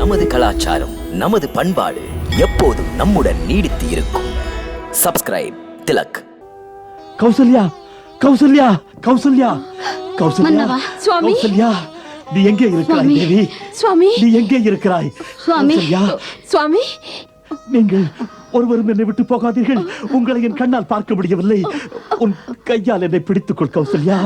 நமது கலாச்சாரம் நமது பண்பாடு எப்போதும் நம்முடன் நீடித்து இருக்கும். சப்ஸ்கிரைப் திலக். கௌசல்யா கௌசல்யா கௌசல்யா. கௌசல்யா சுவாமி. கௌசல்யா நீ எங்கே இருக்கிறாய் சுவாமி தேவி? சுவாமி. நீ எங்கே இருக்கிறாய் சுவாமி சுவாமி. நீங்கள் ஒருவரும் என்னை விட்டு போகாதீர்கள். உங்களை என் கண்ணால் பார்க்க முடியவில்லை. உன் கையால் என்னை பிடித்துக்கொள் கௌசல்யா.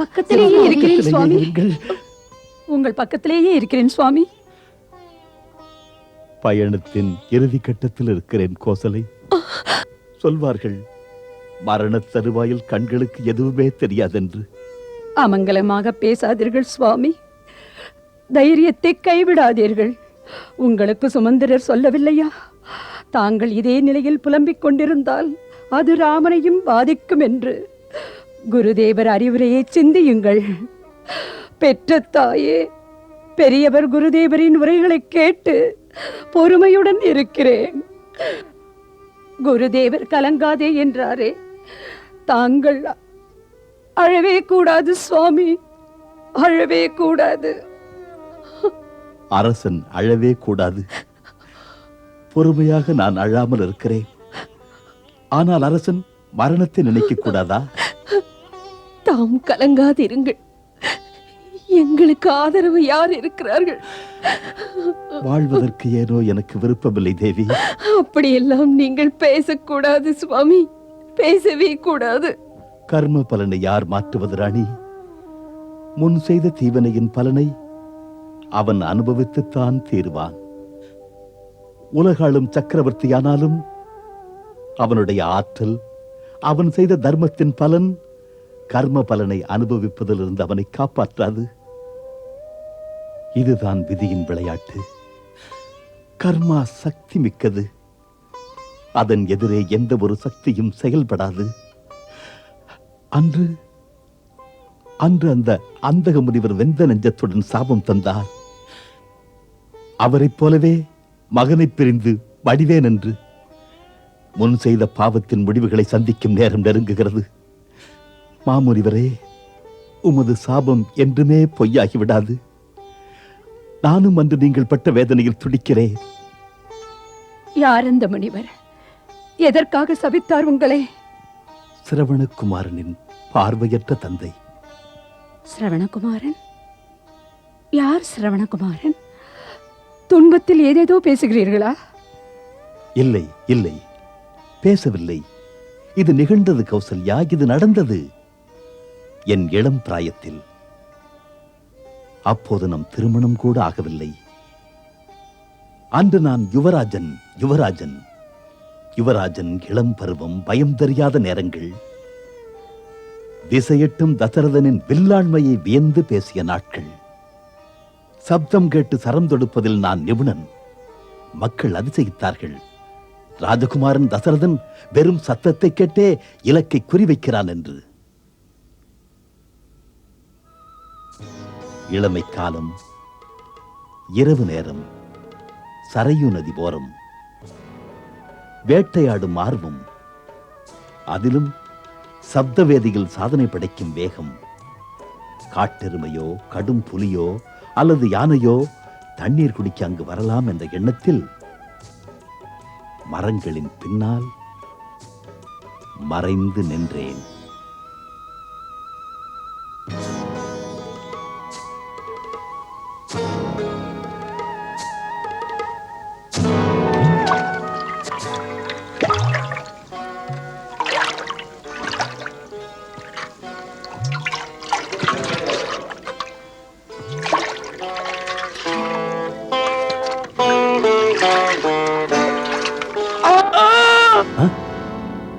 பக்கத்திலேயே இருக்கிறேன் சுவாமி. உங்கள் பக்கத்திலேயே இருக்கிறேன் சுவாமி. பயணத்தின் இறுதி கட்டத்தில் இருக்கிறேன் கோசலை. சொல்வார்கள் மரண தருவாயில் கண்களுக்கு எதுவுமே தெரியாதென்று. அமங்கலமாக பேசாதீர்கள் சுவாமி. தைரியத்தை கைவிடாதீர்கள். உங்களுக்கு சுமந்திரர் சொல்லவில்லையா? தாங்கள் இதே நிலையில் புலம்பிக் கொண்டிருந்தால் அது ராமனையும் பாதிக்கும் என்று. குருதேவர் அறிவுரையை சிந்தியுங்கள். பெற்ற தாயே பெரியவர் குருதேவரின் உரைகளை கேட்டு பொறுமையுடன் இருக்கிறேன். குருதேவர் கலங்காதே என்றாரே. தாங்கள் அழவே கூடாது சுவாமி அழவே கூடாது. அரசன் அழவே கூடாது. பொறுமையாக நான் அழாமல் இருக்கிறேன். ஆனால் அரசன் மரணத்தை நினைக்க கூடாதா? தாம் கலங்காதிருங்கள். எங்களுக்கு ஆதரவு யார் இருக்கிறார்கள்? வாழ்வதற்கு ஏனோ எனக்கு விருப்பமில்லை தேவி. அப்படியெல்லாம் நீங்கள் பேசக்கூடாது சுவாமி. பேசவே கூடாது. கர்ம பலனை யார் மாற்றுவது ராணி? முன் செய்த தீவனையின் பலனை அவன் அனுபவித்துத்தான் தீருவான். உலகாளும் சக்கரவர்த்தியானாலும் அவனுடைய ஆற்றல் அவன் செய்த தர்மத்தின் பலன் கர்ம பலனை அனுபவிப்பதிலிருந்து அவனை காப்பாற்றாது. இதுதான் விதியின் விளையாட்டு. கர்மா சக்தி மிக்கது. அதன் எதிரே எந்த ஒரு சக்தியும் செயல்படாது. அன்று அன்று அந்த அந்தக முனிவர் வெந்த நெஞ்சத்துடன் சாபம் தந்தார். அவரைப் போலவே மகனைப் பிரிந்து வடிவேன் என்று. முன் செய்த பாவத்தின் முடிவுகளை சந்திக்கும் நேரம் நெருங்குகிறது. மாமுனிவரே உமது சாபம் என்றுமே பொய்யாகி விடாது நானும் அன்று நீங்கள் பட்ட வேதனையில் துடிக்கிறேன். யார் அந்த முனிவர்? எதற்காக சபித்தார் உங்களை? சிரவணகுமாரனின் பார்வையற்ற தந்தை. சிரவணகுமாரன்? யார் சிரவணகுமாரன்? துன்பத்தில் ஏதேதோ பேசுகிறீர்களா? இல்லை இல்லை. பேசவில்லை. இது நிகழ்ந்தது கௌசல்யா இது நடந்தது. என் இளம் பிராயத்தில். அப்போது நம் திருமணம் கூட ஆகவில்லை. அன்று நான் யுவராஜன் யுவராஜன் யுவராஜன் இளம் பருவம் பயம் தெரியாத நேரங்கள். திசையட்டும் தசரதனின் வில்லாண்மையை வியந்து பேசிய நாட்கள். சப்தம் கேட்டு சரம் தொடுப்பதில் நான் நிபுணன். மக்கள் அதிசயித்தார்கள். ராஜகுமாரன் தசரதன் வெறும் சத்தத்தை கேட்டே இலக்கை குறிவைக்கிறான் என்று. இளமை காலம் இரவு நேரம். சரையு நதி ஓரம். வேட்டையாடும் ஆர்வம். அதிலும் சப்தவேதியில் சாதனை படைக்கும் வேகம். காட்டெருமையோ கடும் புலியோ அல்லது யானையோ தண்ணீர் குடிக்க அங்கு வரலாம் என்ற எண்ணத்தில் மரங்களின் பின்னால் மறைந்து நின்றேன்.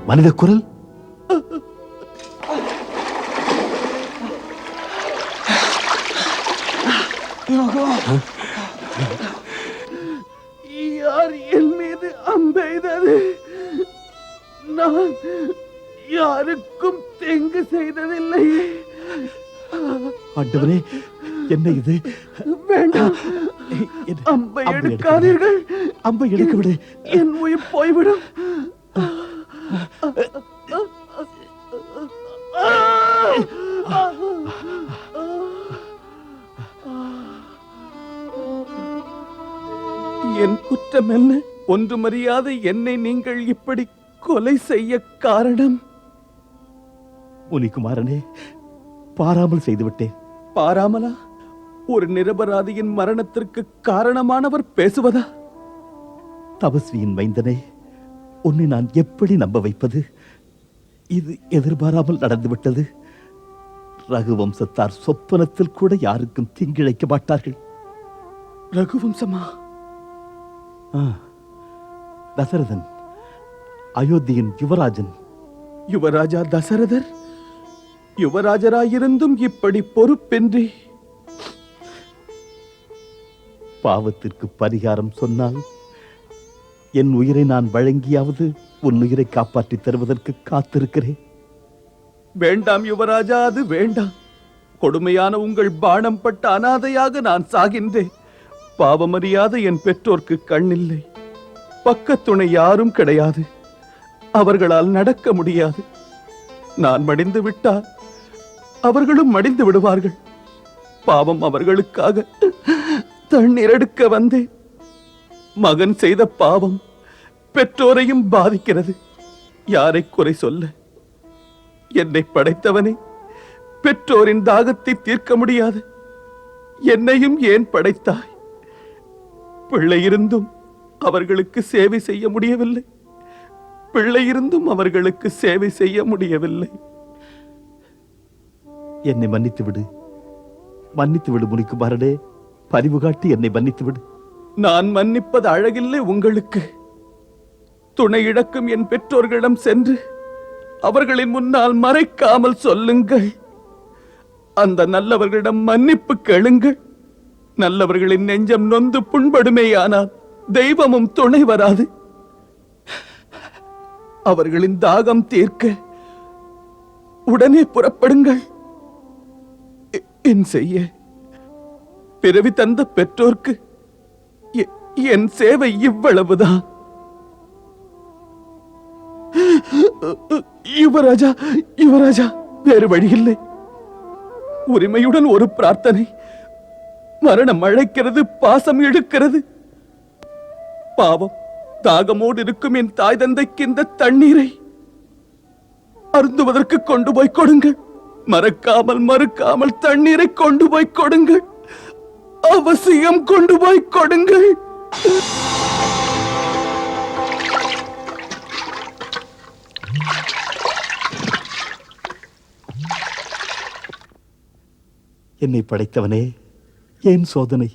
மனித குரல்? யார் என் மீது அம்பெய்தது நான் யாருக்கும் தெங்கு செய்ததில்லையே ஆண்டவரே என்ன இது? வேண்டாம். அம்பை அம்பை எடுக்க எடுக்காதீர்கள். அம்பை எடுக்க விடு என் உயிர் போய்விடும். என் குற்றம் என்ன? ஒன்றுமறியாத என்னை நீங்கள் இப்படி கொலை செய்ய காரணம்? முனிகுமாரனே பாராமல் செய்துவிட்டேன். பாராமலா? ஒரு நிரபராதியின் மரணத்திற்கு காரணமானவர் பேசுவதா? தபஸ்வியின் மைந்தனே உன்னை நான் எப்படி நம்ப வைப்பது? இது எதிர்பாராமல் நடந்துவிட்டது ரகுவம்சத்தார் சொப்பனத்தில் கூட யாருக்கும் தீங்கிழைக்க மாட்டார்கள். ரகுவம்சமா ஆ, தசரதன் அயோத்தியின் யுவராஜன். யுவராஜா தசரதர்? யுவராஜராயிருந்தும் இப்படி பொறுப்பின்றி. பாவத்திற்கு பரிகாரம் சொன்னால் என் உயிரை நான் வழங்கியாவது உன் உயிரை காப்பாற்றித் தருவதற்கு காத்திருக்கிறேன். வேண்டாம் யுவராஜா அது வேண்டாம். கொடுமையான உங்கள் பானம் பட்ட அனாதையாக நான் சாகின்றேன். பாவமறியாத என் பெற்றோர்க்கு கண்ணில்லை. பக்கத்துணை யாரும் கிடையாது. அவர்களால் நடக்க முடியாது. நான் மடிந்து விட்டால் அவர்களும் மடிந்து விடுவார்கள். பாவம் அவர்களுக்காக தண்ணீர் எடுக்க வந்தேன். மகன் செய்த பாவம் பெற்றோரையும் பாதிக்கிறது. யாரை குறை சொல்ல? என்னை படைத்தவனே பெற்றோரின் தாகத்தை தீர்க்க முடியாது. என்னையும் ஏன் படைத்தாய்? பிள்ளை இருந்தும் அவர்களுக்கு சேவை செய்ய முடியவில்லை. பிள்ளை இருந்தும் அவர்களுக்கு சேவை செய்ய முடியவில்லை. என்னை மன்னித்து விடு மன்னித்து விடு முனிக்குமாரனே. பரிவு காட்டி என்னை மன்னித்து விடு நான் மன்னிப்பது அழகில்லை உங்களுக்கு. துணை இழக்கும் என் பெற்றோர்களிடம் சென்று அவர்களின் முன்னால் மறைக்காமல் சொல்லுங்கள். அந்த நல்லவர்களிடம் மன்னிப்பு கேளுங்கள். நல்லவர்களின் நெஞ்சம் நொந்து புண்படுமேயானால் தெய்வமும் துணை வராது. அவர்களின் தாகம் தீர்க்க உடனே புறப்படுங்கள். என் செய்ய பிறவி தந்த பெற்றோர்க்கு என் சேவை இவ்வளவுதான். யுவராஜா யுவராஜா வேறு வழியில்லை உரிமையுடன் ஒரு பிரார்த்தனை. மரணம் அழைக்கிறது பாசம் இழுக்கிறது. பாவம் தாகமோடு இருக்கும் என் தாய் தந்தைக்கு இந்த தண்ணீரை அருந்துவதற்கு கொண்டு போய் கொடுங்கள். மறக்காமல் மறுக்காமல் தண்ணீரை கொண்டு போய் கொடுங்கள். அவசியம் கொண்டு போய் கொடுங்கள். என்னை படைத்தவனே ஏன் சோதனை?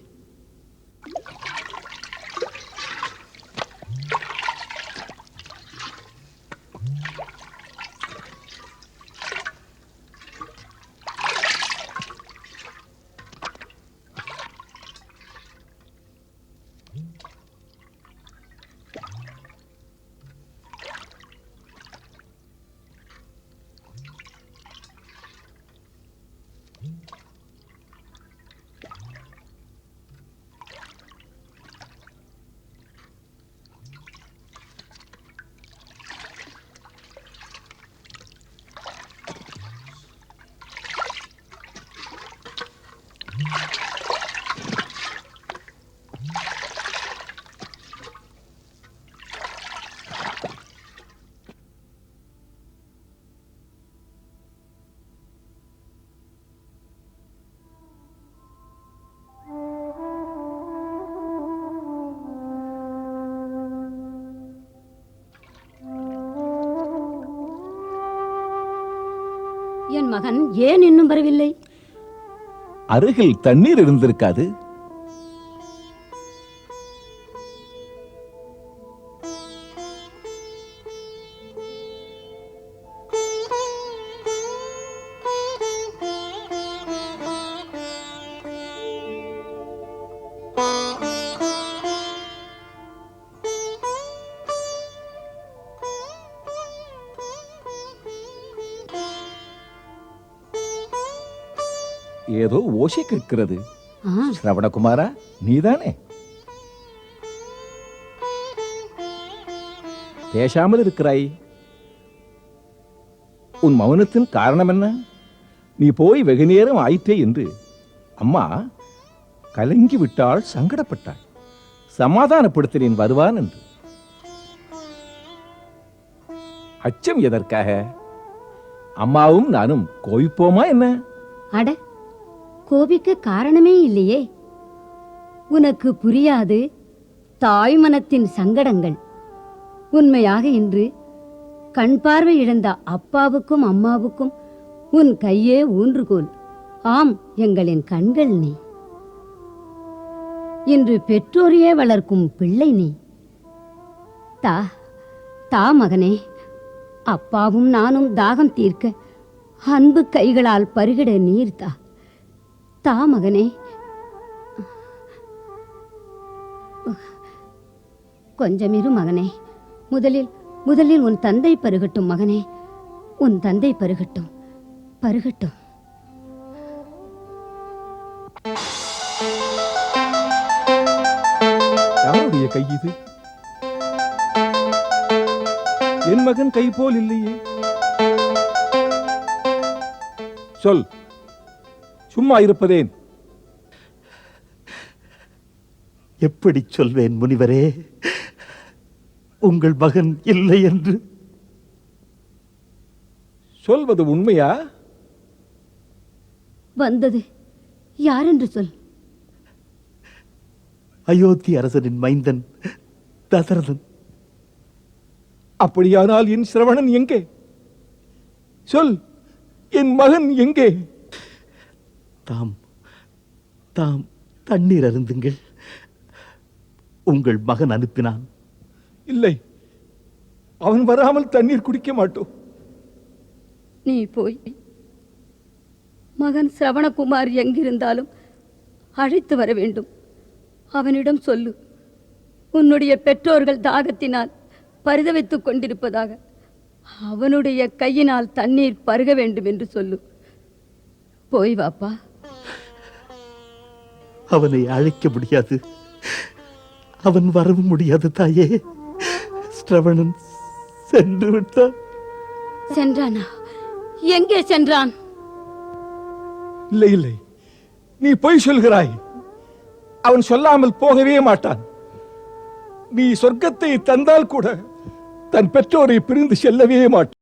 மகன் ஏன் இன்னும் வரவில்லை? அருகில் தண்ணீர் இருந்திருக்காது. ஏதோ ஓசை கேட்கிறது. ஸ்ரவணகுமாரா நீதானே? பேசாமல் இருக்கிறாய். உன் மௌனத்தின் காரணம் என்ன? நீ போய் வெகு நேரம் ஆயிற்றே என்று. அம்மா கலங்கி விட்டாள் சங்கடப்பட்டாள். சமாதானப்படுத்தினேன் வருவான் என்று. அச்சம் எதற்காக? அம்மாவும் நானும் கோவிப்போமா என்ன? அட கோபிக்க காரணமே இல்லையே. உனக்கு புரியாது தாய் மனத்தின் சங்கடங்கள். உண்மையாக இன்று கண் பார்வை இழந்த அப்பாவுக்கும் அம்மாவுக்கும் உன் கையே ஊன்றுகோல். ஆம் எங்களின் கண்கள் நீ. இன்று பெற்றோரையே வளர்க்கும் பிள்ளை நீ. தா தா மகனே அப்பாவும் நானும் தாகம் தீர்க்க அன்பு கைகளால் பருகிட நீர் தா. தா மகனே. கொஞ்சமிரு மகனே. முதலில் முதலில் உன் தந்தை பருகட்டும் மகனே. உன் தந்தை பருகட்டும். பருகட்டும். யாருடைய கை இது? என் மகன் கை போல் இல்லையே. சொல். சும்மா இருப்பதேன்? எப்படி சொல்வேன் முனிவரே? உங்கள் மகன் இல்லை என்று. சொல்வது உண்மையா? வந்தது. யாரென்று சொல்? அயோத்தி அரசனின் மைந்தன் தசரதன். அப்படியானால் என் சிரவணன் எங்கே? சொல் என் மகன் எங்கே? தாம் தாம் தண்ணீர் அருந்துங்கள். உங்கள் மகன் அனுப்பினான். இல்லை அவன் வராமல் தண்ணீர் குடிக்க மாட்டோம் நீ போய் மகன் சிரவணகுமார் எங்கிருந்தாலும் அழைத்து வர வேண்டும். அவனிடம் சொல்லு உன்னுடைய பெற்றோர்கள் தாகத்தினால் பரிதவித்துக் கொண்டிருப்பதாக. அவனுடைய கையினால் தண்ணீர் பருக வேண்டும் என்று சொல்லு. போய் வாப்பா. அவனை அழைக்க முடியாது. அவன் வரவும் முடியாது தாயே. ஸ்ரவணன் சென்று விட்டான். சென்றானா? எங்கே சென்றான்? இல்லை இல்லை. நீ பொய் சொல்கிறாய். அவன் சொல்லாமல் போகவே மாட்டான். நீ சொர்க்கத்தை தந்தால் கூட தன் பெற்றோரை பிரிந்து செல்லவே மாட்டான்.